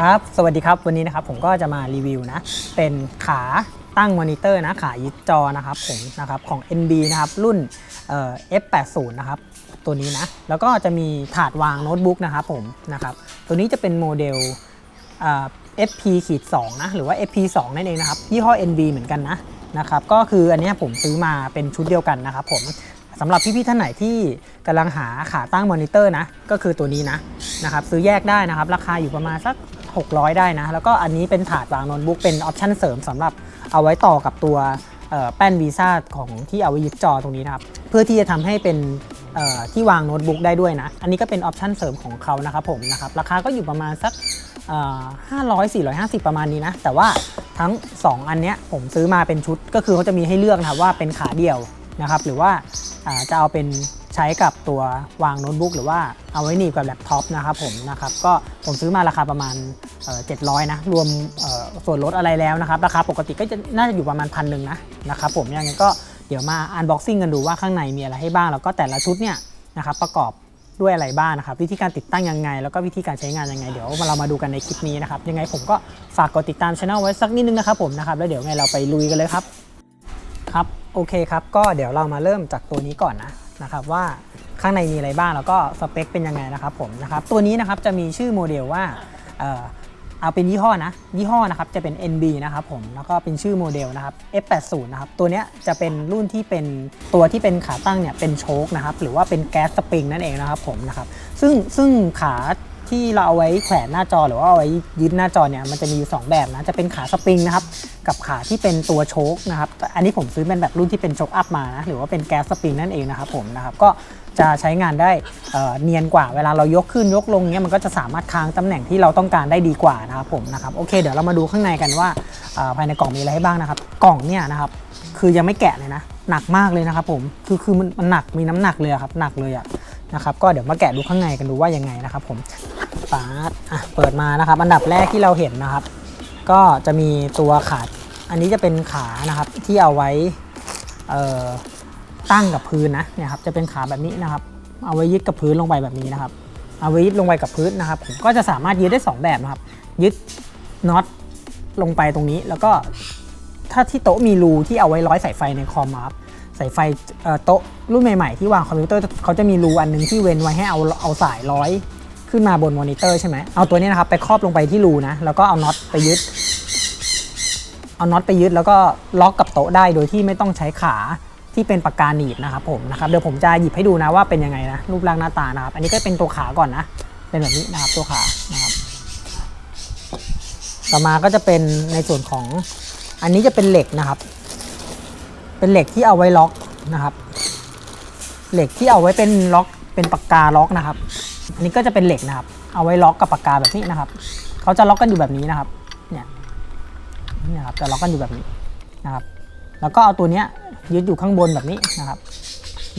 ครับ สวัสดีครับวันนี้นะครับผมก็จะมารีวิวนะ เป็นขาตั้งมอนิเตอร์นะขายึดจอนะครับผมนะครับของ NB นะครับรุ่นเอ่อ F80 นะครับตัวนี้นะ แล้วก็จะมีถาดวางโน้ตบุ๊กนะครับผมนะครับตัวนี้จะเป็นโมเดลเอ่อ FP ขีด2นะหรือว่า FP 2นั่นเองนะครับยี่ห้อ NB เหมือนกันนะนะครับก็คืออันนี้ผมซื้อมาเป็นชุดเดียวกันนะครับผมสำหรับพี่ๆท่านไหนที่กำลังหาขาตั้งมอนิเตอร์นะก็คือตัวนี้นะนะครับซื้อแยกได้นะครับ ราคาอยู่ประมาณสัก 600 ได้นะ แล้วก็อันนี้เป็นถาดวางโน้ตบุ๊กเป็นออปชั่นเสริมสำหรับเอาไว้ต่อกับตัวแป้นวีซ่าของที่เอาไว้ยึดจอตรงนี้นะครับ เพื่อที่จะทำให้เป็นที่วางโน้ตบุ๊กได้ด้วยนะ อันนี้ก็เป็นออปชั่นเสริมของเขานะครับผมนะครับ ราคาก็อยู่ประมาณสักห้าร้อยสี่ร้อยห้าสิบประมาณนี้นะ แต่ว่าทั้ง 2 อันเนี้ยผมซื้อมาเป็นชุด ก็คือเขาจะมีให้เลือกนะครับว่าเป็นขาเดี่ยวนะครับ หรือว่าจะเอาเป็นใช้กับตัววางโน้ตบุ๊กหรือว่าเอาไว้หนีบกับแล็ปท็อปนะครับผมนะครับ ก็ผมซื้อมาราคาประมาณ 700 นะ รวมส่วนลดอะไรแล้วนะครับ ราคาปกติก็จะน่าจะอยู่ประมาณพันหนึ่งนะนะครับผมยังไงก็เดี๋ยวมาอันบ็อกซิ่งกันดูว่าข้างในมีอะไรให้บ้าง แล้วก็แต่ละชุดเนี่ยนะครับประกอบด้วยอะไรบ้างนะครับ วิธีการติดตั้งยังไง แล้วก็วิธีการใช้งานยังไง เดี๋ยวเรามาดูกันในคลิปนี้นะครับ ยังไงผมก็ฝากกดติดตามช anel ไว้สักนิดนึงนะครับผมนะครับแล้วเดี๋ยวไงเราไปลุยกันเลยครับครับโอเคครับก็เดี๋ยวเรามาเริ่มจากตัวนี้ก่อนนะนะครับว่าข้างในมีอะไรบ้างแล้วก็สเปคเป็นยังไงนะครับผมนะครับตัวนี้นะครับจะมีชื่อโมเดลว่า เอาเป็นยี่ห้อนะ ยี่ห้อนะครับจะเป็น NB นะครับผมแล้วก็เป็นชื่อโมเดลนะครับ F80 นะครับตัวเนี้ยจะเป็นรุ่นที่เป็นตัวที่เป็นขาตั้งเนี่ยเป็นโชคนะครับหรือว่าเป็นแก๊สสปริงนั่นเองนะครับผมนะครับซึ่งซึ่งขาที่เราเอาไว้แขวนหน้าจอหรือว่าเอาไว้ยึดหน้าจอเนี่ยมันจะมีอยู่สองแบบนะจะเป็นขาสปริงนะครับกับขาที่เป็นตัวโชคนะครับอันนี้ผมซื้อเป็นแบบรุ่นที่เป็นโชคอัพมานะหรือว่าเป็นแก๊สสปริงนั่นเองนะครับผมนะครับก็ จะใช้งานได้เเนียนกว่าเวลาเรายกขึ้นยกลงเนี้ยมันก็จะสามารถค้างตำแหน่งที่เราต้องการได้ดีกว่านะครับผมนะครับโอเคเดี๋ยวเรามาดูข้างในกันว่าภายในกล่องมีอะไรให้บ้างนะครับ กล่องเนี่ยนะครับคือยังไม่แกะเลยนะ หนักมากเลยนะครับผมคือคือมันมันหนักมีน้ำหนักเลยครับหนักเลยอะนะครับก็เดี๋ยวมาแกะดูข้างในกันดูว่ายังไงนะครับผมปาดอะเปิดมานะครับ อันดับแรกที่เราเห็นนะครับ ก็จะมีตัวขาอันนี้จะเป็นขานะครับที่เอาไว้เอ่อ ตั้งกับพื้นนะเนี่ยครับจะเป็นขาแบบนี้นะครับ เอาไว้ยึดกับพื้นลงไปแบบนี้นะครับ เอาไว้ยึดลงไปกับพื้นนะครับ ผมก็จะสามารถยึดได้สองแบบนะครับ ยึดน็อตลงไปตรงนี้ แล้วก็ถ้าที่โต๊ะมีรูที่เอาไว้ร้อยสายไฟในคอมอะครับสายไฟโต๊ะรุ่นใหม่ๆที่วางคอมพิวเตอร์เขาจะมีรูอันหนึงที่เว้นไว้ให้เอาเอาสายร้อยขึ้นมาบนมอนิเตอร์ใช่ไหมเอาตัวนี้นะครับไปครอบลงไปที่รูนะแล้วก็เอาน็อตไปยึด เอาน็อตไปยึดแล้วก็ล็อกกับโต๊ะได้โดยที่ไม่ต้องใช้ขา ที่เป็นปากกาหนีบนะครับผมนะครับเดี๋ยวผมจะหยิบให้ดูนะว่าเป็นยังไงนะรูปร่างหน้าตานะครับ อันนี้ก็เป็นตัวขาก่อนนะ เป็นแบบนี้นะครับตัวขานะครับ ต่อมาก็จะเป็นในส่วนของอันนี้จะเป็นเหล็กนะครับ เป็นเหล็กที่เอาไว้ล็อกนะครับ เหล็กที่เอาไว้เป็นล็อกเป็นปากกาล็อกนะครับ อันนี้ก็จะเป็นเหล็กนะครับ เอาไว้ล็อกกับปากกาแบบนี้นะครับเขาจะล็อกกันอยู่แบบนี้นะครับ เนี่ยนี่นะครับจะล็อกกันอยู่แบบนี้นะครับ แล้วก็เอาตัวเนี้ย ยึดอยู่ข้างบนแบบนี้นะครับ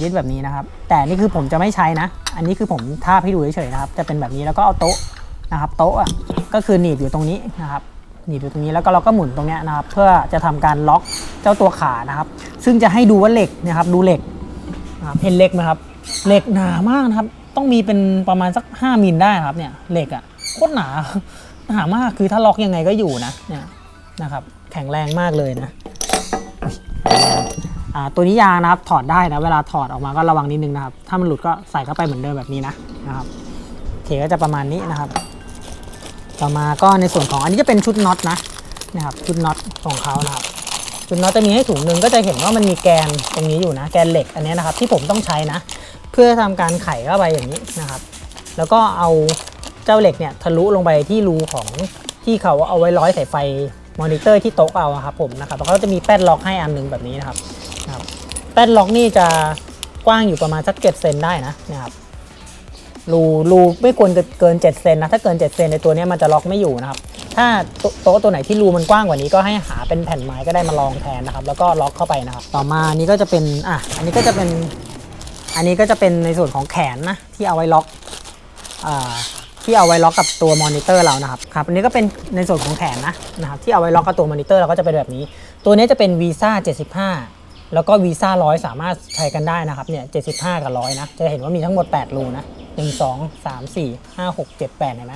ยึดแบบนี้นะครับ แต่นี่คือผมจะไม่ใช้นะ อันนี้คือผมทาบให้ดูเฉยๆนะครับ จะเป็นแบบนี้แล้วก็เอาโต๊ะนะครับ โต๊ะอะก็คือหนีบอยู่ตรงนี้นะครับหนีบอยู่ตรงนี้แล้วก็เราก็หมุนตรงเนี้ยนะครับ เพื่อจะทำการล็อกเจ้าตัวขานะครับ ซึ่งจะให้ดูว่าเหล็กนะครับ ดูเหล็กนะเห็นเหล็กไหมครับ เหล็กหนามากนะครับ ต้องมีเป็นประมาณสัก 5มิลได้ครับเนี่ยเหล็กอะโคตรหนาหนามากคือถ้าล็อกยังไงก็อยู่นะเนี่ยนะครับ แข็งแรงมากเลยนะ ตัวนี้ยางนะครับถอดได้นะเวลาถอดออกมาก็ระวังนิดนึงนะครับ ถ้ามันหลุดก็ใส่เข้าไปเหมือนเดิมแบบนี้นะนะครับโอเคก็จะประมาณนี้นะครับ ต่อมาก็ในส่วนของอันนี้จะเป็นชุดน็อตนะนะครับชุดน็อตของเขานะครับชุดน็อตจะมีให้ถุงหนึ่งก็จะเห็นว่ามันมีแกนตรงนี้อยู่นะ แกนเหล็กอันนี้นะครับ ที่ผมต้องใช้นะ เพื่อทำการไขเข้าไปอย่างนี้นะครับ แล้วก็เอาเจ้าเหล็กเนี่ยทะลุลงไปที่รูของที่เขาเอาไว้ร้อยสายไฟมอนิเตอร์ที่โต๊ะเอาอะครับผมนะครับแล้วเขาจะมีแป้นล็อกให้อันหนึงแบบนี้นะครับ นะครับแป้นล็อกนี่จะกว้างอยู่ประมาณสักเจ็ดเซนได้นะนะครับรูรูไม่ควรจะเกิน7เซนนะถ้าเกิน7เซนในตัวนี้มันจะล็อกไม่อยู่นะครับ ถ้าโต๊ะตัวไหนที่รูมันกว้างกว่านี้ก็ให้หาเป็นแผ่นไม้ก็ได้มาลองแทนนะครับ แล้วก็ล็อกเข้าไปนะครับ ต่อมาอันนี้ก็จะเป็นอะอันนี้ก็จะเป็นอันนี้ก็จะเป็นในส่วนของแขนนะที่เอาไว้ล็อกอ่าที่เอาไว้ล็อกกับตัวมอนิเตอร์เรานะครับครับอันนี้ก็เป็นในส่วนของแขนนะนะครับที่เอาไว้ล็อกกับตัวมอนิเตอร์เราก็จะเป็นแบบนี้ ตัวนี้จะเป็นวีซ่า75 แล้วก็วีซ่าร้อยสามารถใช้กันได้นะครับเนี่ย75กับร้อยนะ จะเห็นว่ามีทั้งหมด 8 รูนะ1 2 3 4 5 6 7 8เจ็ดแปดเห็นไหม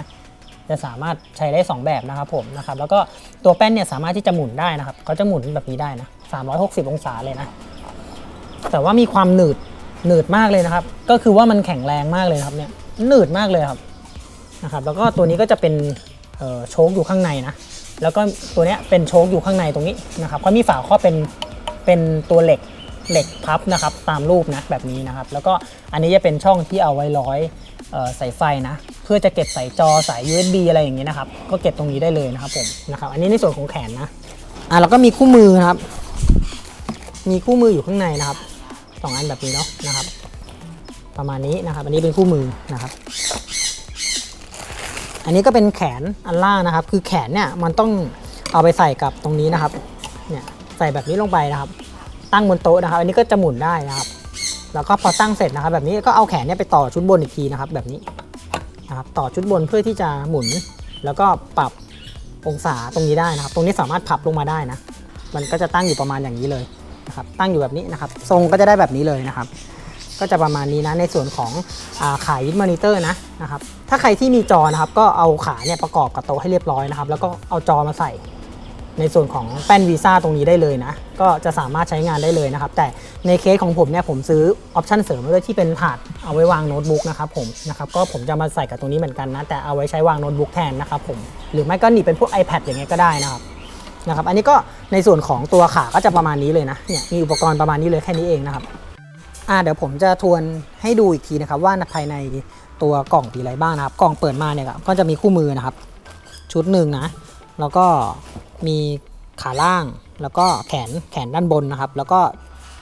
จะสามารถใช้ได้ 2 แบบนะครับผมนะครับแล้วก็ตัวแป้นเนี่ยสามารถที่จะหมุนได้นะครับเขาจะหมุนแบบนี้ได้นะ360 องศาเลยนะ แต่ว่ามีความหนืดหนืดมากเลยนะครับ ก็คือว่ามันแข็งแรงมากเลยครับเนี่ยหนืดมากเลยครับนะครับแล้วก็ตัวนี้ก็จะเป็นโชคอยู่ข้างในนะแล้วก็ตัวเนี้ยเป็นโชคอยู่ข้างในตรงนี้นะครับเขามีฝาครอบเป็น เป็นตัวเหล็กเหล็กพับนะครับตามรูปนะแบบนี้นะครับ แล้วก็อันนี้จะเป็นช่องที่เอาไว้ร้อยสายไฟนะ เพื่อจะเก็บสายจอสาย USB อะไรอย่างนี้นะครับ ก็เก็บตรงนี้ได้เลยนะครับผมนะครับ อันนี้ในส่วนของแขนนะอะแล้วก็มีคู่มือนะครับ มีคู่มืออยู่ข้างในนะครับสองอันแบบนี้เนาะนะครับ ประมาณนี้นะครับ อันนี้เป็นคู่มือนะครับ อันนี้ก็เป็นแขนอันล่างนะครับ คือแขนเนี่ยมันต้องเอาไปใส่กับตรงนี้นะครับ เนี่ย ส่แบบนี้ลงไปนะครับ ตั้งบนโต๊ะนะครับ อันนี้ก็จะหมุนได้นะครับ แล้วก็พอตั้งเสร็จนะครับ แบบนี้ก็เอาแขนเนี่ยไปต่อชุดบนอีกทีนะครับ แบบนี้นะครับต่อชุดบนเพื่อที่จะหมุน แล้วก็ปรับองศาตรงนี้ได้นะครับ ตรงนี้สามารถพับลงมาได้นะ มันก็จะตั้งอยู่ประมาณอย่างนี้เลยนะครับ ตั้งอยู่แบบนี้นะครับ ทรงก็จะได้แบบนี้เลยนะครับ ก็จะประมาณนี้นะในส่วนของอาขายึดมอนิเตอร์นะนะครับ ถ้าใครที่มีจอนะครับ ก็เอาขาเนี่ยประกอบกับโต๊ะให้เรียบร้อยนะครับ แล้วก็เอาจอมาใส่ ในส่วนของแป้นวีซ่าตรงนี้ได้เลยนะ ก็จะสามารถใช้งานได้เลยนะครับ แต่ในเคสของผมเนี่ยผมซื้อออปชันเสริมมาด้วยที่เป็นถาดเอาไว้วางโน้ตบุ๊กนะครับผมนะครับก็ผมจะมาใส่กับตรงนี้เหมือนกันนะ แต่เอาไว้ใช้วางโน้ตบุ๊กแทนนะครับผมหรือไม่ก็หนีเป็นพวก iPad อย่างเงี้ยก็ได้นะครับนะครับ อันนี้ก็ในส่วนของตัวขาก็จะประมาณนี้เลยนะเนี่ยมีอุปกรณ์ประมาณนี้เลยแค่นี้เองนะครับอ่าเดี๋ยวผมจะทวนให้ดูอีกทีนะครับ ว่าภายในตัวกล่องมีอะไรบ้างนะครับ กล่องเปิดมาเนี่ยก็จะมีคู่มือนะครับ ชุดหนึ่งนะ แล้วก็มีขาล่างแล้วก็แขนแขนด้านบนนะครับ แล้วก็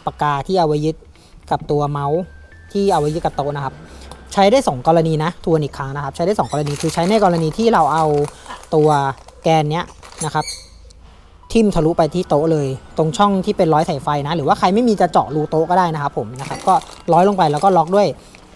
ปากกาที่เอาไว้ยึดกับตัวเมาส์ที่เอาไว้ยึดกับโต๊ะนะครับ ใช้ได้ 2 กรณีนะทวนอีกครั้งนะครับ ใช้ได้ 2 กรณีคือใช้ในกรณีที่เราเอาตัวแกนเนี้ยนะครับทิ่มทะลุไปที่โต๊ะเลย ตรงช่องที่เป็นร้อยสายไฟนะ หรือว่าใครไม่มีจะเจาะรูโต๊ะก็ได้นะครับผมนะครับก็ร้อยลงไปแล้วก็ล็อกด้วย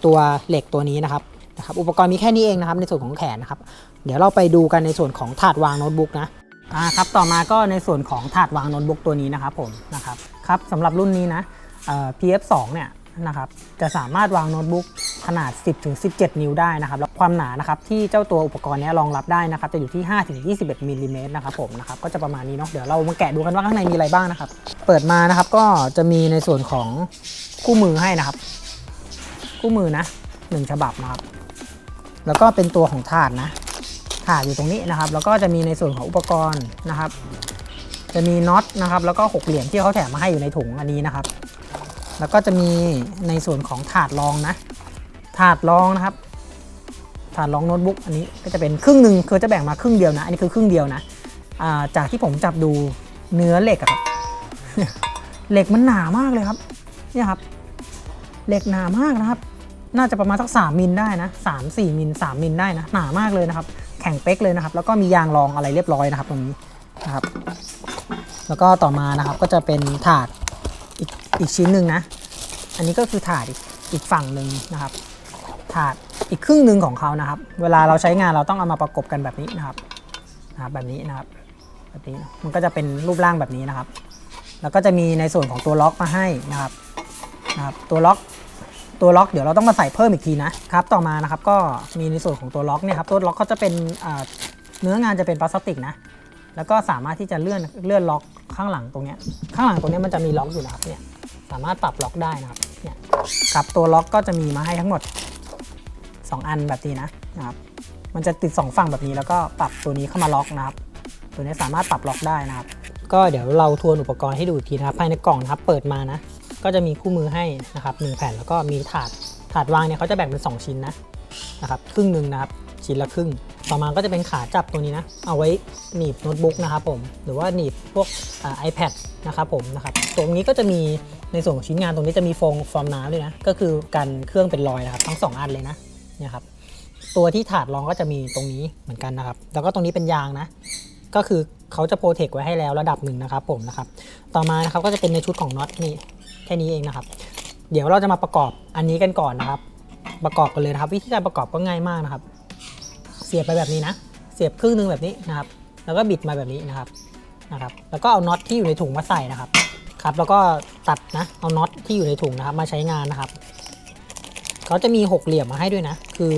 ตัวเหล็กตัวนี้นะครับนะครับอุปกรณ์มีแค่นี้เองนะครับในส่วนของแขนนะครับ เดี๋ยวเราไปดูกันในส่วนของถาดวางโน้ตบุ๊กนะอ่าครับต่อมาก็ในส่วนของถาดวางโน้ตบุ๊กตัวนี้นะครับผมนะครับครับสำหรับรุ่นนี้นะเอ่อ PF2 เนี่ยนะครับจะสามารถวางโน้ตบุ๊กขนาด 10-17 นิ้วได้นะครับแล้วความหนานะครับที่เจ้าตัวอุปกรณ์นี้รองรับได้นะครับจะอยู่ที่ 5-21มิลลิเมตรนะครับผมนะครับก็จะประมาณนี้เนาะเดี๋ยวเรามาแกะดูกันว่าข้างในมีอะไรบ้างนะครับ เปิดมานะครับก็จะมีในส่วนของคู่มือให้นะครับ คู่มือนะหนึ่งฉบับนะครับ แล้วก็เป็นตัวของถาดนะ ถาดอยู่ตรงนี้นะครับ แล้วก็จะมีในส่วนของอุปกรณ์นะครับ จะมีน็อตนะครับ แล้วก็หกเหลี่ยมที่เขาแถมมาให้อยู่ในถุงอันนี้นะครับ แล้วก็จะมีในส่วนของถาดรองนะ ถาดรองนะครับ ถาดรองโน้ตบุ๊กอันนี้ก็จะเป็นครึ่งหนึ่งคือจะแบ่งมาครึ่งเดียวนะ อันนี้คือครึ่งเดียวนะาจากที่ผมจับดูเนื้อเหล็กครับ เหล็กมันหนามากเลยครับ เนี่ยครับ เหล็กหนามากนะครับ น่าจะประมาณสัก3มิลได้นะ3 4มิล3มิลได้นะ หนามากเลยนะครับ แข็งเป๊กเลยนะครับ แล้วก็มียางรองอะไรเรียบร้อยนะครับ ตรงนี้นะครับ แล้วก็ต่อมานะครับก็จะเป็นถาดอีกอีกชิ้นหนึ่งนะ อันนี้ก็คือถาดอีกอีกฝั่งหนึ่งนะครับ ถาดอีกครึ่งหนึ่งของเขานะครับ เวลาเราใช้งานเราต้องเอามาประกบกันแบบนี้นะครับนะครับแบบนี้นะครับ แบบนี้มันก็จะเป็นรูปร่างแบบนี้นะครับ แล้วก็จะมีในส่วนของตัวล็อกมาให้นะครับนะครับ ตัวล็อก ตัวล็อกเดี๋ยวเราต้องมาใส่เพิ่มอีกทีนะครับต่อมานะครับก็มีในส่วนของตัวล็อกเนี่ยครับตัวล็อกเขาจะเป็นเนื้องานจะเป็นพลาสติกนะแล้วก็สามารถที่จะเลื่อนเลื่อนล็อกข้างหลังตรงเนี้ยข้างหลังตรงเนี้ยมันจะมีล็อกอยู่นะครับเนี่ยสามารถปรับล็อกได้นะครับเนี่ยครับตัวล็อกก็จะมีมาให้ทั้งหมด 2 อันแบบนี้นะนะครับมันจะติด 2 ฝั่งแบบนี้แล้วก็ปรับตัวนี้เข้ามาล็อกนะครับ ตัวนี้สามารถปรับล็อกได้นะครับ ก็เดี๋ยวเราทวนอุปกรณ์ให้ดูทีนะครับภายในกล่องนะครับเปิดมานะ ก็จะมีคู่มือให้นะครับหนึ่งแผ่นแล้วก็มีถาดถาดวางเนี่ยเขาจะแบ่งเป็น 2 ชิ้นนะนะครับครึ่งหนึ่งนะครับชิ้นละครึ่ง ต่อมาก็จะเป็นขาจับตรงนี้นะเอาไว้หนีบโน้ตบุ๊กนะครับผมหรือว่าหนีบพวกไอ่า iPad นะครับผมนะครับตรงนี้ก็จะมีในส่วนของชิ้นงานตรงนี้จะมีโฟมฟอร์มน้ำด้วยนะก็คือกันเครื่องเป็นรอยนะครับทั้งสองอันเลยนะเนี่ยครับตัวที่ถาดรองก็จะมีตรงนี้เหมือนกันนะครับ แล้วก็ตรงนี้เป็นยางนะ ก็คือเขาจะโปรเทคไว้ให้แล้วระดับหนึ่งนะครับผมนะครับ ต่อมานะครับก็จะเป็นในชุดของน็อตนี่ แค่นี้เองนะครับ เดี๋ยวเราจะมาประกอบอันนี้กันก่อนนะครับ ประกอบกันเลยนะครับ วิธีการประกอบก็ง่ายมากนะครับ เสียบไปแบบนี้นะ เสียบครึ่งหนึ่งแบบนี้นะครับ แล้วก็บิดมาแบบนี้นะครับนะครับ แล้วก็เอาน็อตที่อยู่ในถุงมาใส่นะครับครับแล้วก็ตัดนะเอาน็อตที่อยู่ในถุงนะครับ มาใช้งานนะครับเขาจะมีหกเหลี่ยมมาให้ด้วยนะ คือ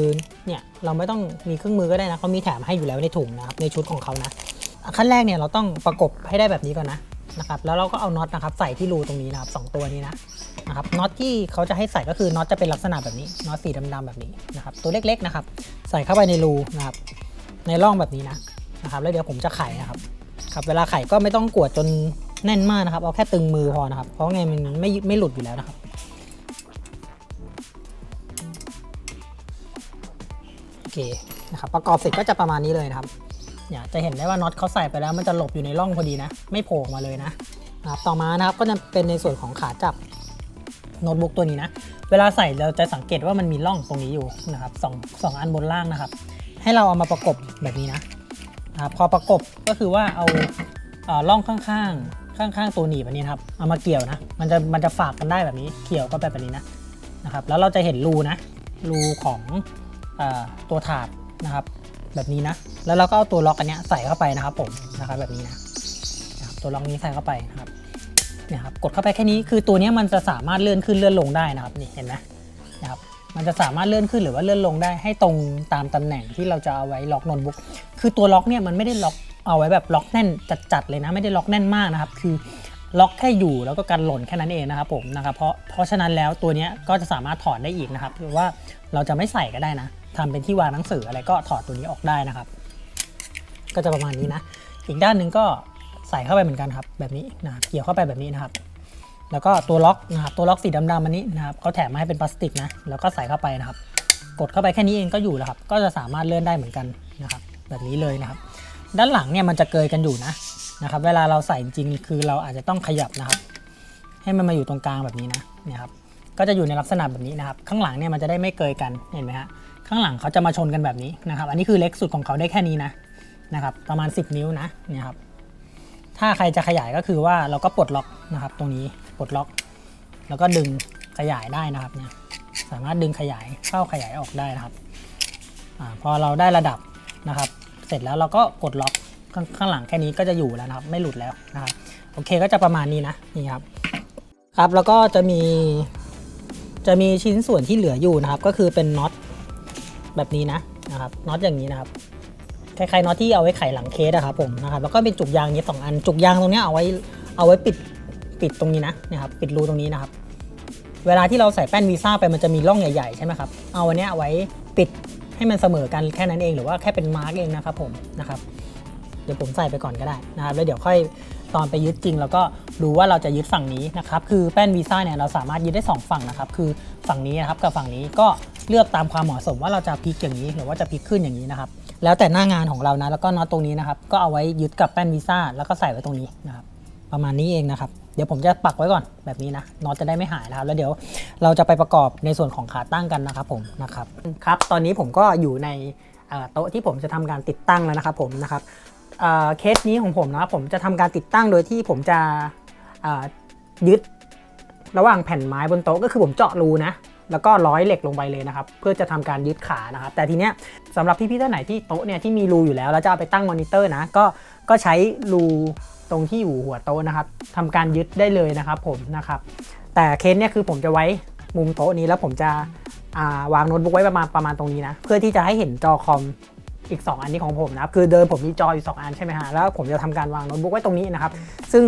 เนี่ยเราไม่ต้องมีเครื่องมือก็ได้นะเขามีแถมให้อยู่แล้วในถุงนะครับในชุดของเขานะขั้นแรกเนี่ยเราต้องประกบให้ได้แบบนี้ก่อนนะ นะครับแล้วเราก็เอาน็อตนะครับใส่ที่รูตรงนี้นะครับสองตัวนี้นะนะครับน็อตที่เขาจะให้ใส่ก็คือน็อตจะเป็นลักษณะแบบนี้น็อตสีดำๆแบบนี้นะครับตัวเล็กๆนะครับใส่เข้าไปในรูนะครับในร่องแบบนี้นะนะครับแล้วเดี๋ยวผมจะไขนะครับครับเวลาไขก็ไม่ต้องกวดจนแน่นมากนะครับ เอาแค่ตึงมือพอนะครับ เพราะไงมันไม่ไม่หลุดอยู่แล้วนะครับ โอเคนะครับประกอบเสร็จก็จะประมาณนี้เลยนะครับ เนี่ยจะเห็นได้ว่าน็อตเขาใส่ไปแล้วมันจะหลบอยู่ในร่องพอดีนะ ไม่โผล่มาเลยนะครับต่อมานะครับก็จะเป็นในส่วนของขาจับโน้ตบุ๊กตัวนี้นะ เวลาใส่เราจะสังเกตว่ามันมีร่องตรงนี้อยู่นะครับสองสองอันบนล่างนะครับ ให้เราเอามาประกบแบบนี้นะครับพอประกบก็คือว่าเอาเอ่อร่องข้างๆ ข้างๆ ตัวหนีบอันนี้นครับ เอามาเกี่ยวนะ มันจะมันจะฝากกันได้แบบนี้ เกี่ยวก็แบบนี้นะนะครับ แล้วเราจะเห็นรูนะ รูของอตัวถาดนะครับ แบบนี้นะ แล้วเราก็เอาตัวล็อกอันนี้ใส่เข้าไปนะครับผมนะครับแบบนี้นะตัวล็อกนี้ใส่เข้าไปนะครับเนี่ยครับกดเข้าไปแค่นี้คือตัวนี้มันจะสามารถเลื่อนขึ้นเลื่อนลงได้นะครับนี่เห็นไหมนะครับมันจะสามารถเลื่อนขึ้นหรือว่าเลื่อนลงได้ให้ตรงตามตำแหน่งที่เราจะเอาไว้ล็อกโน้ตบุ๊กคือตัวล็อกเนี่ยมันไม่ได้ล็อกเอาไว้แบบล็อกแน่นจัดๆเลยนะไม่ได้ล็อกแน่นมากนะครับ คือล็อกแค่อยู่แล้วก็กันหล่นแค่นั้นเองนะครับผมนะครับเพราะเพราะฉะนั้นแล้วตัวนี้ก็จะสามารถถอดได้อีกนะครับหรือว่าเราจะไม่ใส่ก็ได้นะ ทำเป็นที่วางหนังสืออะไรก็ถอดตัวนี้ออกได้นะครับ ก็จะประมาณนี้นะ อีกด้านหนึ่งก็ใส่เข้าไปเหมือนกันครับ แบบนี้นะเกี่ยวเข้าไปแบบนี้นะครับ แล้วก็ตัวล็อกนะครับตัวล็อกสีดำๆอันนี้นะครับเขาแถมมาให้เป็นพลาสติกนะแล้วก็ใส่เข้าไปนะครับ กดเข้าไปแค่นี้เองก็อยู่แล้วครับ ก็จะสามารถเลื่อนได้เหมือนกันนะครับ แบบนี้เลยนะครับ ด้านหลังเนี่ยมันจะเกยกันอยู่นะนะครับ เวลาเราใส่จริงคือเราอาจจะต้องขยับนะครับ ให้มันมาอยู่ตรงกลางแบบนี้นะเนี่ยครับก็จะอยู่ในลักษณะแบบนี้นะครับ ข้างหลังเนี่ยมันจะได้ไม่เกยกันเห็นไหมฮะ ข้างหลังเขาจะมาชนกันแบบนี้นะครับ อันนี้คือเล็กสุดของเขาได้แค่นี้นะนะครับ ประมาณ 10 นิ้วนะเนี่ยครับถ้าใครจะขยายก็คือว่าเราก็ปลดล็อกนะครับ ตรงนี้ปลดล็อก แล้วก็ดึงขยายได้นะครับเนี่ยสามารถดึงขยายเข้าขยายออกได้นะครับอพอเราได้ระดับนะครับ เสร็จแล้วเราก็กดล็อกขข้างหลังแค่นี้ก็จะอยู่แล้วนะครับ ไม่หลุดแล้วนะครับ โอเคก็จะประมาณนี้นะนี่ครับครับแล้วก็จะมีจะมีชิ้นส่วนที่เหลืออยู่นะครับ ก็คือเป็นน็อต แบบนี้นะนะครับน็อตอย่างนี้นะครับคล้ายๆน็อตที่เอาไว้ไขหลังเคสอะครับผมนะครับแล้วก็เป็นจุกยางนี้สองอันจุกยางตรงเนี้ยเอาไว้เอาไว้ปิดปิดตรงนี้นะนะครับปิดรูตรงนี้นะครับ เวลาที่เราใส่แป้นวีซ่าไปมันจะมีร่องใหญ่ๆใช่ไหมครับเอาอันเนี้ยเอาไว้ปิดให้มันเสมอกันแค่นั้นเองหรือว่าแค่เป็นมาร์กเองนะครับผมนะครับเดี๋ยวผมใส่ไปก่อนก็ได้นะครับแล้วเดี๋ยวค่อย ตอนไปยึดจริงแล้วก็ดูว่าเราจะยึดฝั่งนี้นะครับคือแป้นวีซ่าเนี่ยเราสามารถยึดได้ 2 ฝั่งนะครับคือฝั่งนี้นะครับกับฝั่งนี้ก็เลือกตามความเหมาะสมว่าเราจะพลิกอย่างนี้ หรือว่าจะพลิกขึ้นอย่างนี้นะครับแล้วแต่หน้างานของเรานะแล้วก็น็อตตรงนี้นะครับก็เอาไว้ยึดกับแป้นวีซ่าแล้วก็ใส่ไว้ตรงนี้นะครับประมาณนี้เองนะครับเดี๋ยวผมจะปักไว้ก่อนแบบนี้นะน็อตจะได้ไม่หายนะครับแล้วเดี๋ยวเราจะไปประกอบในส่วนของขาตั้งกันนะครับผมนะครับครับตอนนี้ผมก็อยู่ในโต๊ะที่ผมจะทำการติดตั้งแล้วนะครับผมนะครับ เเคสนี้ของผมนะผมจะทำการติดตั้งโดยที่ผมจะยึดระหว่างแผ่นไม้บนโต๊ะก็คือผมเจาะรูนะ แล้วก็ร้อยเหล็กลงไปเลยนะครับ เพื่อจะทำการยึดขานะครับ แต่ทีเนี้ยสำหรับพี่ๆท่านไหนที่โต๊ะเนี่ยที่มีรูอยู่แล้วแล้วจะเอาไปตั้งมอนิเตอร์นะ ก็ก็ใช้รูตรงที่อยู่หัวโต๊ะนะครับทำการยึดได้เลยนะครับผมนะครับ แต่เคสเนี่ยคือผมจะไว้มุมโต๊ะนี้แล้วผมจะาวางโน้ตบุ๊กไว้ประมาณประมาณตรงนี้นะ เพื่อที่จะให้เห็นจอคอม อีก 2 อันนี้ของผมนะครับ คือเดิมผมมีจออยู่ 2 อันใช่ไหมฮะ แล้วผมจะทำการวางโน้ตบุ๊กไว้ตรงนี้นะครับ ซึ่ง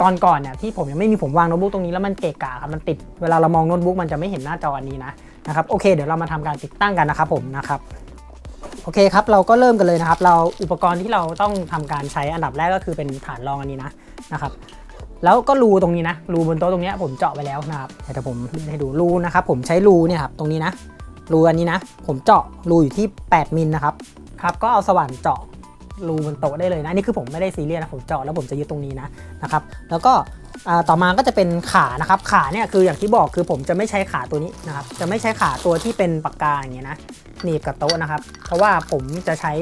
ตอนก่อนเนี่ยที่ผมยังไม่มีผมวางโน้ตบุ๊กตรงนี้แล้วมันเกะกะครับมันติด เวลาเรามองโน้ตบุ๊กมันจะไม่เห็นหน้าจออันนี้นะนะครับ โอเค เดี๋ยวเรามาทำการติดตั้งกันนะครับผมนะครับโอเคครับ เราก็เริ่มกันเลยนะครับ เราอุปกรณ์ที่เราต้องทำการใช้อันดับแรกก็คือเป็นฐานรองอันนี้นะนะครับ แล้วก็รูตรงนี้นะรูบนโต๊ะตรงนี้ผมเจาะไปแล้วนะครับเดี๋ยวผมให้ดูรูนะครับผมใช้รูเนี่ยครับตรงนี้นะ รูอันนี้นะ ผมเจาะรูอยู่ที่ 8 มิลนะครับ ครับ ก็เอาสว่านเจาะรูบนโต๊ะได้เลยนะ นี่คือผมไม่ได้ซีเรียสนะ ผมเจาะแล้วผมจะยึดตรงนี้นะนะครับ แล้วก็ต่อมาก็จะเป็นขานะครับ ขาเนี่ยคืออย่างที่บอกคือผมจะไม่ใช้ขาตัวนี้นะครับ จะไม่ใช้ขาตัวที่เป็นปากกาอย่างเงี้ยนะหนีบกับโต๊ะนะครับ เพราะว่าผมจะใช้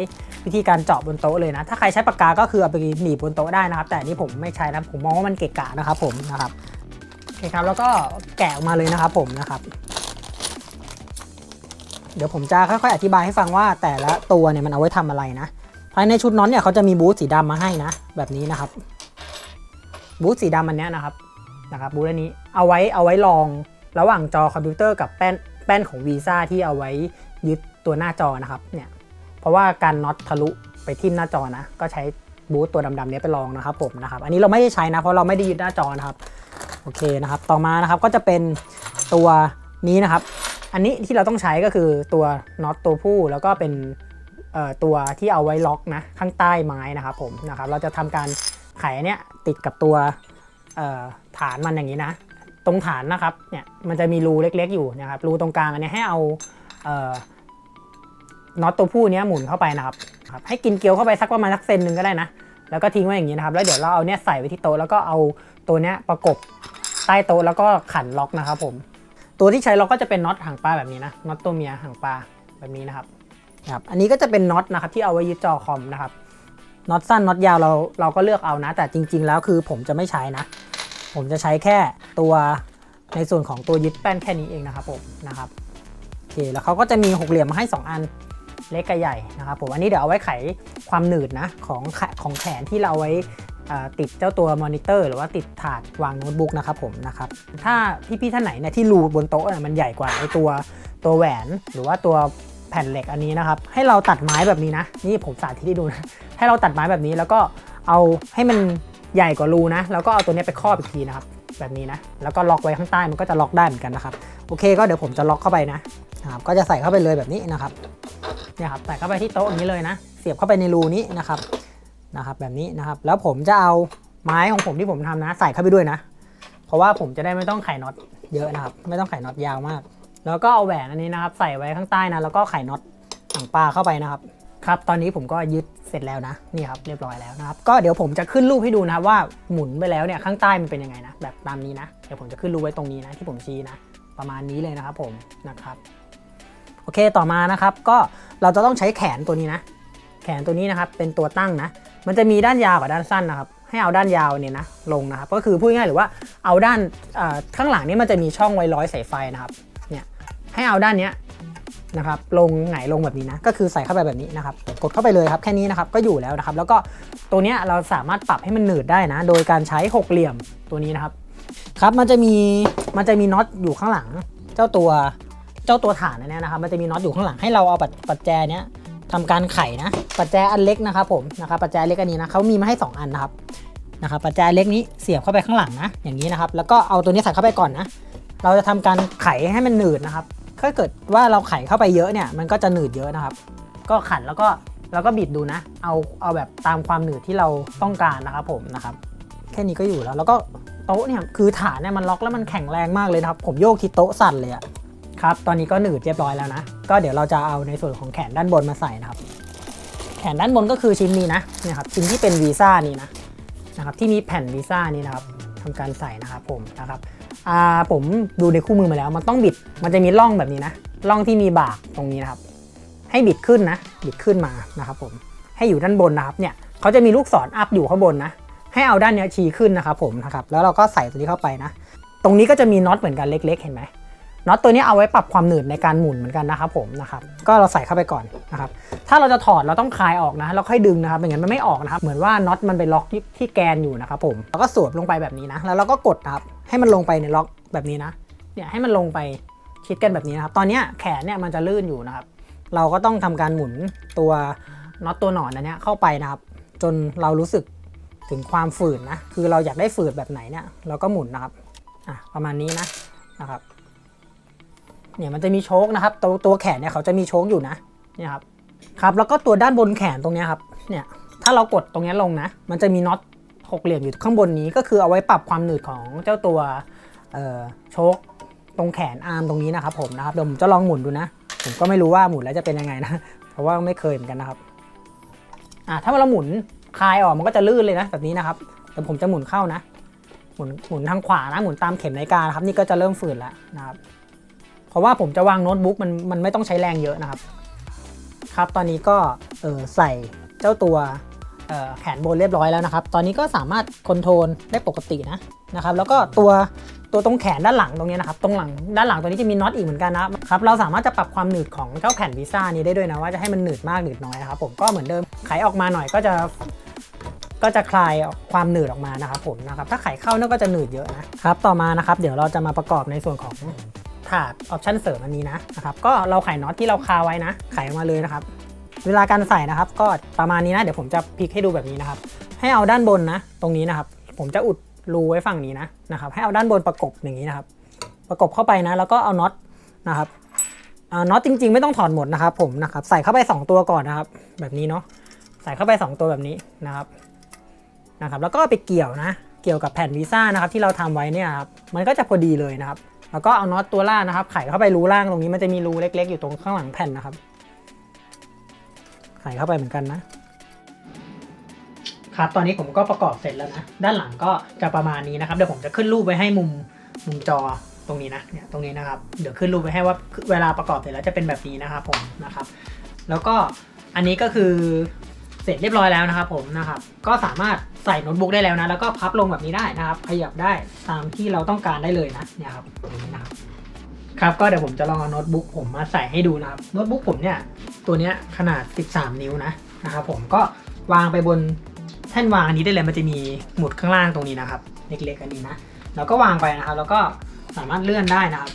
วิธีการเจาะบนโต๊ะเลยนะ ถ้าใครใช้ปากกา ก็คือเอาไปหนีบบนโต๊ะได้นะครับ แต่นนี่ผมไม่ใช้นะ ผมมองว่ามันเกะกะนะครับผมนะครับโอเคครับ แล้วก็แกะออกมาเลยนะครับผมนะครับ เดี๋ยวผมจะค่อยๆอธิบายให้ฟังว่าแต่ละตัวเนี่ยมันเอาไว้ทำอะไรนะภายในชุดน็อตเนี่ยเขาจะมีบูธสีดำมาให้นะ แบบนี้นะครับ บูธสีดำอันเนี้ยนะครับนะครับบูธอันนี้เอาไว้เอาไว้ลองระหว่างจอคอมพิวเตอร์กับแป้นแป้นของวีซ่าที่เอาไว้ยึดตัวหน้าจอนะครับเนี่ยเพราะว่าการน็อตทะลุไปทิ่มหน้าจอนะ ก็ใช้บูทตัวดำๆเนี้ยไปลองนะครับผมนะครับ อันนี้เราไม่ได้ใช้นะ เพราะเราไม่ได้ยึดหน้าจอนะครับ โอเคนะครับ ต่อมานะครับก็จะเป็นตัวนี้นะครับ อันนี้ที่เราต้องใช้ก็คือตัวน็อตตัวผู้แล้วก็เป็นตัวที่เอาไว้ล็อกนะข้างใต้ไม้นะครับผมนะครับเราจะทำการไขเนี้ยติดกับตัวฐานมันอย่างนี้นะ ตรงฐานนะครับเนี่ยมันจะมีรูเล็กๆอยู่นะครับรูตรงกลางอันนี้ให้เอาเออน็อตตัวผู้เนี้ยหมุนเข้าไปนะครับครับให้กินเกลียวเข้าไปสักประมาณสักเซนหนึ่งก็ได้นะ แล้วก็ทิ้งไว้อย่างนี้นะครับ แล้วเดี๋ยวเราเอาเนี้ยใส่ไว้ที่โต๊ะแล้วก็เอาตัวเนี้ยประกบใต้โต๊ะแล้วก็ขันล็อกนะครับผม ตัวที่ใช้ล็อกก็จะเป็นน็อตหางปลาแบบนี้นะน็อตตัวเมียหางปลาแบบนี้นะครับครับอันนี้ก็จะเป็นน็อตนะครับที่เอาไว้ยึดจอคอมนะครับน็อตสั้นน็อตยาวเราเราก็เลือกเอานะ แต่จริง ๆ แล้วคือผมจะไม่ใช้นะ ผมจะใช้แค่ตัวในส่วนของตัวยึดแป้นแค่นี้เองนะครับผมนะครับโอเคแล้วเขาก็จะมีหกเหลี่ยมมาให้ 2 อันเล็กกับใหญ่นะครับผมอันนี้เดี๋ยวเอาไว้ไขความหนืดนะของของแขนที่เราเอาไว้ ติดเจ้าตัวมอนิเตอร์หรือว่าติดถาดวางโน้ตบุ๊กนะครับผมนะครับถ้าพี่ๆท่านไหนเนี่ยที่รูบนโต๊ะมันใหญ่กว่าไอตัวตัวแหวนหรือว่าตัวแผ่นเหล็กอันนี้นะครับให้เราตัดไม้แบบนี้นะ นี่ผมสาธิตให้ดูนะให้เราตัดไม้แบบนี้แล้วก็เอาให้มันใหญ่กว่ารูนะ แล้วก็เอาตัวนี้ไปครอบอีกทีนะครับแบบนี้นะ แล้วก็ล็อกไว้ข้างใต้มันก็จะล็อกได้เหมือนกันนะครับโอเคก็เดี๋ยวผมจะล็อกเข้าไปนะครับก็จะใส่เข้าไปเลยแบบนี้นะครับเนี่ยครับใส่เข้าไปที่โต๊ะอย่างนี้เลยนะ เสียบเข้าไปในรูนี้นะครับ นะครับแบบนี้นะครับ แล้วผมจะเอาไม้ของผมที่ผมทำนะ ใส่เข้าไปด้วยนะ เพราะว่าผมจะได้ไม่ต้องไขน็อตเยอะนะครับ ไม่ต้องไขน็อตยาวมาก แล้วก็เอาแหวนอันนี้นะครับ ใส่ไว้ข้างใต้นะแล้วก็ไขน็อตหางปลาเข้าไปนะครับครับตอนนี้ผมก็ยึดเสร็จแล้วนะนี่ครับเรียบร้อยแล้วนะครับก็เดี๋ยวผมจะขึ้นรูปให้ดูนะครับว่าหมุนไปแล้วเนี่ยข้างใต้มันเป็นยังไงนะแบบตามนี้นะเดี๋ยวผมจะขึ้นรูปไว้ตรงนี้นะที่ผมชี้นะประมาณนี้เลยนะครับผมนะครับโอเคต่อมานะครับก็เราจะต้องใช้แขนตัวนี้นะ แขนตัวนี้นะครับเป็นตัวตั้งนะ มันจะมีด้านยาวกับด้านสั้นนะครับ ให้เอาด้านยาวเนี่ยนะลงนะครับ ก็คือพูดง่ายหรือว่าเอาด้านข้างหลังนี้มันจะมีช่องไว้ร้อยสายไฟนะครับ เนี่ยให้เอาด้านเนี้ยนะครับลงไหนลงแบบนี้นะ ก็คือใส่เข้าไปแบบนี้นะครับ กดเข้าไปเลยครับ แค่นี้นะครับก็อยู่แล้วนะครับ แล้วก็ตัวเนี้ยเราสามารถปรับให้มันหนืดได้นะ โดยการใช้หกเหลี่ยมตัวนี้นะครับ ครับมันจะมีมันจะมีน็อตอยู่ข้างหลัง เจ้าตัวเจ้าตัวฐานอันเนี้ยนะครับ มันจะมีน็อตอยู่ข้างหลังให้เราเอาปัจปัจแจเนี้ย ทำการไขนะปัจแจอันเล็กนะครับผมนะครับปัจแจเล็กอันนี้นะเขามีมาให้ 2 อันนะครับนะครับปัจแจเล็กนี้เสียบเข้าไปข้างหลังนะอย่างนี้นะครับแล้วก็เอาตัวนี้ใส่เข้าไปก่อนนะเราจะทำการไขให้มันหนืดนะครับถ้าเกิดว่าเราไขเข้าไปเยอะเนี่ยมันก็จะหนืดเยอะนะครับ ก็ขันแล้วก็แล้วก็บิดดูนะ เอาเอาแบบตามความหนืดที่เราต้องการนะครับผมนะครับแค่นี้ก็อยู่แล้วแล้วก็โต๊ะเนี่ยคือฐานเนี่ยมันล็อกแล้วมันแข็งแรงมากเลยนะครับผมโยกที่โต๊ะสั่นเลยอะ ครับ ตอนนี้ก็หนืดเรียบร้อยแล้วนะ ก็เดี๋ยวเราจะเอาในส่วนของแขนด้านบนมาใส่นะครับ แขนด้านบนก็คือชิ้นนี้นะนี่ยครับชิ้นที่เป็นวีซ่านี่นะนะครับที่มีแผ่นวีซ่านี่นะครับทำการใส่นะครับผมนะครับอ่าผมดูในคู่มือมาแล้ว มันต้องบิดมันจะมีร่องแบบนี้นะร่องที่มีบากตรงนี้นะครับ ให้บิดขึ้นนะ บิดขึ้นมานะครับผมให้อยู่ด้านบนนะครับเนี่ยเขาจะมีลูกศรอัพอยู่ข้างบนนะ ให้เอาด้านเนี้ยชี้ขึ้นนะครับผมนะครับแล้วเราก็ใส่ตัวนี้เข้าไปนะ ตรงนี้ก็จะมีน็อตเหมือนกันเล็ก ๆ เห็นไหม น็อตตัวนี้เอาไว้ปรับความหนืดในการหมุนเหมือนกันนะครับผมนะครับก็เราใส่เข้าไปก่อนนะครับถ้าเราจะถอดเราต้องคลายออกนะแล้วค่อยดึงนะครับไม่งั้นมันไม่ออกนะครับเหมือนว่าน็อตมันไปล็อกที่ที่แกนอยู่นะครับผมเราก็สวมลงไปแบบนี้นะแล้วเราก็กดนะครับให้มันลงไปในล็อกแบบนี้นะเนี่ยให้มันลงไปชิดกันแบบนี้นะครับตอนนี้แขนเนี่ยมันจะลื่นอยู่นะครับเราก็ต้องทำการหมุนตัวน็อตตัวหนอนอันนี้เข้าไปนะครับจนเรารู้สึกถึงความฝืดนะ คือเราอยากได้ฝืดแบบไหนเนี่ย เราก็หมุนนะครับ อะ ประมาณนี้นะ นะครับ เนี่ยมันจะมีโชคนะครับ ตัวตัวแขนเนี่ยเขาจะมีโชคอยู่นะเนี่ยครับครับ แล้วก็ตัวด้านบนแขนตรงนี้ครับเนี่ยถ้าเรากดตรงนี้ลงนะ มันจะมีน็อตหกเหลี่ยมอยู่ข้างบนนี้ก็คือเอาไว้ปรับความหนืดของเจ้าตัวโชคตรงแขนอาร์มตรงนี้นะครับผมนะครับเดี๋ยวผมจะลองหมุนดูนะ ผมก็ไม่รู้ว่าหมุนแล้วจะเป็นยังไงนะ เพราะว่าไม่เคยเหมือนกันนะครับอะถ้าเราหมุนคลายออกมันก็จะลื่นเลยนะแบบนี้นะครับแต่ผมจะหมุนเข้านะ หมุนหมุนทางขวานะหมุนตามเข็มนาฬิกานะครับนี่ก็จะเริ่มฝืดแล้วนะครับ ราะว่าผมจะวางโน้ตบุ๊กมันมันไม่ต้องใช้แรงเยอะนะครับ ครับตอนนี้ก็เออใส่เจ้าตัวแขนบนเรียบร้อยแล้วนะครับ ตอนนี้ก็สามารถคอนโทรลได้ปกตินะนะครับ แล้วก็ตัวตัวตรงแขนด้านหลังตรงเนี้ยนะครับ ตรงหลังด้านหลังตัวนี้จะมีน็อตอีกเหมือนกันนะครับ เราสามารถจะปรับความหนืดของเจ้าแผ่นวีซ่านี้ได้ด้วยนะว่าจะให้มันหนืดมากหนืดน้อยนะครับ ผมก็เหมือนเดิมไขออกมาหน่อยก็จะก็จะคลายความหนืดออกมานะครับผมนะครับ ถ้าไขเข้าเนี่ยก็จะหนืดเยอะนะครับ ต่อมานะครับ เดี๋ยวเราจะมาประกอบในส่วนของ ถาดออปชั่นเสริมอันนี้นะนะครับก็เราไขน็อตที่เราคาไว้นะ ไขออกมาเลยนะครับ เวลาการใส่นะครับ ก็ประมาณนี้นะ เดี๋ยวผมจะพลิกให้ดูแบบนี้นะครับ ให้เอาด้านบนนะ ตรงนี้นะครับ ผมจะอุดรูไว้ฝั่งนี้นะนะครับ ให้เอาด้านบนประกบอย่างนี้นะครับ ประกบเข้าไปนะ แล้วก็เอาน็อตนะครับอ่าน็อตจริง ๆ ไม่ต้องถอดหมดนะครับ ผมนะครับใส่เข้าไป 2 ตัวก่อนนะครับ แบบนี้เนาะใส่เข้าไป 2 ตัวแบบนี้นะครับนะครับ แล้วก็ไปเกี่ยวนะ เกี่ยวกับแผ่นวีซ่านะครับที่เราทำไว้เนี่ยครับมันก็จะพอดีเลยนะครับ แล้วก็เอาน็อตตัวล่างนะครับไขเข้าไปรูล่างตรงนี้มันจะมีรูเล็ก ๆ อยู่ตรงข้างหลังแผ่นนะครับใส่เข้าไปเหมือนกันนะครับตอนนี้ผมก็ประกอบเสร็จแล้วนะด้านหลังก็จะประมาณนี้นะครับเดี๋ยวผมจะขึ้นรูปไว้ให้มุมมุมจอตรงนี้นะเนี่ยตรงนี้นะครับเดี๋ยวขึ้นรูปไว้ให้ว่าเวลาประกอบเสร็จแล้วจะเป็นแบบนี้นะครับผมนะครับ แล้วก็อันนี้ก็คือ เสร็จเรียบร้อยแล้วนะครับผมนะครับก็สามารถใส่โน้ตบุ๊กได้แล้วนะ แล้วก็พับลงแบบนี้ได้นะครับขยับได้ตามที่เราต้องการได้เลยนะเนี่ยครับอย่างนี้นะครับครับก็เดี๋ยวผมจะลองเอาโน้ตบุ๊กผมมาใส่ให้ดูนะครับโน้ตบุ๊กผมเนี่ยตัวเนี้ยขนาด 13 นิ้วนะนะครับผมก็วางไปบนแท่นวางอันนี้ได้เลยมันจะมีหมุดข้างล่างตรงนี้นะครับเล็กๆอันนี้นะแล้วก็วางไปนะครับ แล้วก็สามารถเลื่อนได้นะครับ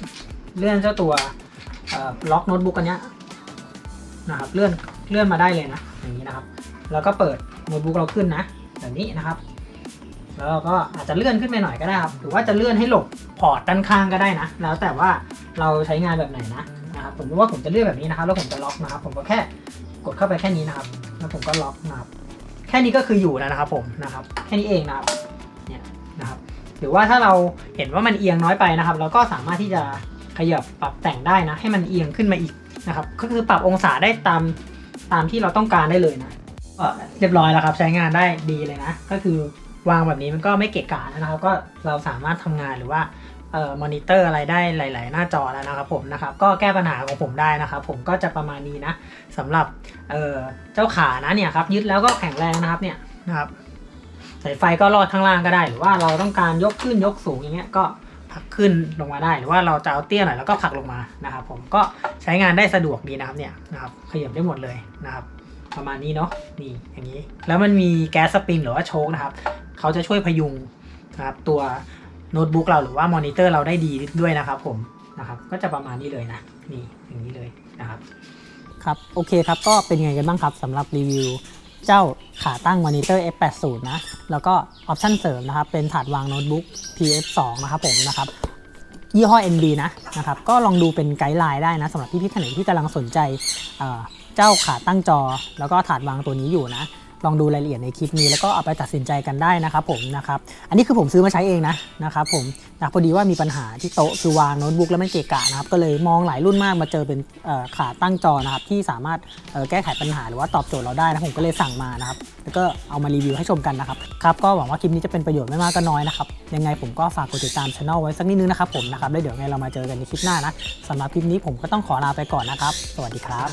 เลื่อนเจ้าตัวล็อกโน้ตบุ๊กอันเนี้ยนะครับเลื่อนเลื่อนมาได้เลยนะอย่างนี้นะครับ แล้วก็เปิดโน้ตบุ๊กเราขึ้นนะแบบนี้นะครับ แล้วเราก็อาจจะเลื่อนขึ้นไปหน่อยก็ได้ครับหรือว่าจะเลื่อนให้หลบพอร์ตด้านข้างก็ได้นะ แล้วแต่ว่าเราใช้งานแบบไหนนะนะครับผมว่าผมจะเลื่อนแบบนี้นะครับ แล้วผมจะล็อกนะครับ ผมก็แค่กดเข้าไปแค่นี้นะครับ แล้วผมก็ล็อกนะครับ แค่นี้ก็คืออยู่แล้วนะครับผมนะครับ แค่นี้เองนะครับเนี่ยนะครับ หรือว่าถ้าเราเห็นว่ามันเอียงน้อยไปนะครับ เราก็สามารถที่จะขยับปรับแต่งได้นะ ให้มันเอียงขึ้นมาอีกนะครับ ก็คือปรับองศาได้ตามตามที่เราต้องการได้เลยนะ ก็เรียบร้อยแล้วครับ ใช้งานได้ดีเลยนะ ก็คือวางแบบนี้มันก็ไม่เกะกะนะครับ ก็เราสามารถทำงานหรือว่าเอ่อมอนิเตอร์อะไรได้หลาย ๆ หน้าจอแล้วนะครับผมนะครับก็แก้ปัญหาของผมได้นะครับผมก็จะประมาณนี้นะสำหรับเอ่อเจ้าขานะเนี่ยครับยึดแล้วก็แข็งแรงนะครับเนี่ยนะครับสายไฟก็ลอดข้างล่างก็ได้ หรือว่าเราต้องการยกขึ้นยกสูงอย่างเงี้ยก็ผลักขึ้นลงมาได้ หรือว่าเราจะเอาเตี้ยหน่อยแล้วก็ผลักลงมานะครับผมก็ใช้งานได้สะดวกดีนะครับเนี่ยนะครับขยับได้หมดเลยนะครับ ประมาณนี้เนาะนี่อย่างนี้ แล้วมันมีแก๊สสปริงหรือว่าโชคนะครับเขาจะช่วยพยุงนะครับตัวโน้ตบุ๊กเราหรือว่ามอนิเตอร์เราได้ดีด้วยนะครับผมนะครับก็จะประมาณนี้เลยนะนี่อย่างนี้เลยนะครับครับโอเคครับก็เป็นไงกันบ้างครับสำหรับรีวิวเจ้าขาตั้งมอนิเตอร์ F80 นะแล้วก็ออปชั่นเสริมนะครับเป็นถาดวางโน้ตบุ๊ก PF2 นะครับผมนะครับยี่ห้อ NB นะนะครับก็ลองดูเป็นไกด์ไลน์ได้นะสำหรับพี่ๆท่านไหนที่กำลังสนใจ เจ้าขาตั้งจอ แล้วก็ถาดวางตัวนี้อยู่นะ ลองดูรายละเอียดในคลิปนี้แล้วก็เอาไปตัดสินใจกันได้นะครับผมนะครับอันนี้คือผมซื้อมาใช้เองนะนะครับผมนะพอดีว่ามีปัญหาที่โต๊ะคือวางโน้ตบุ๊กแล้วมันเกะกะนะครับก็เลยมองหลายรุ่นมากมาเจอเป็นขาตั้งจอนะครับที่สามารถแก้ไขปัญหาหรือว่าตอบโจทย์เราได้นะผมก็เลยสั่งมานะครับแล้วก็เอามารีวิวให้ชมกันนะครับครับก็หวังว่าคลิปนี้จะเป็นประโยชน์ไม่มากก็น้อยนะครับยังไงผมก็ฝากกดติดตามช anel ไว้สักนิดนึงนะครับผมนะครับแล้วเดี๋ยวไงเรามาเจอกันในคลิปหน้านะสำหรับคลิปนี้ผมก็ต้องขอลาไปก่อนนะครับ สวัสดีครับ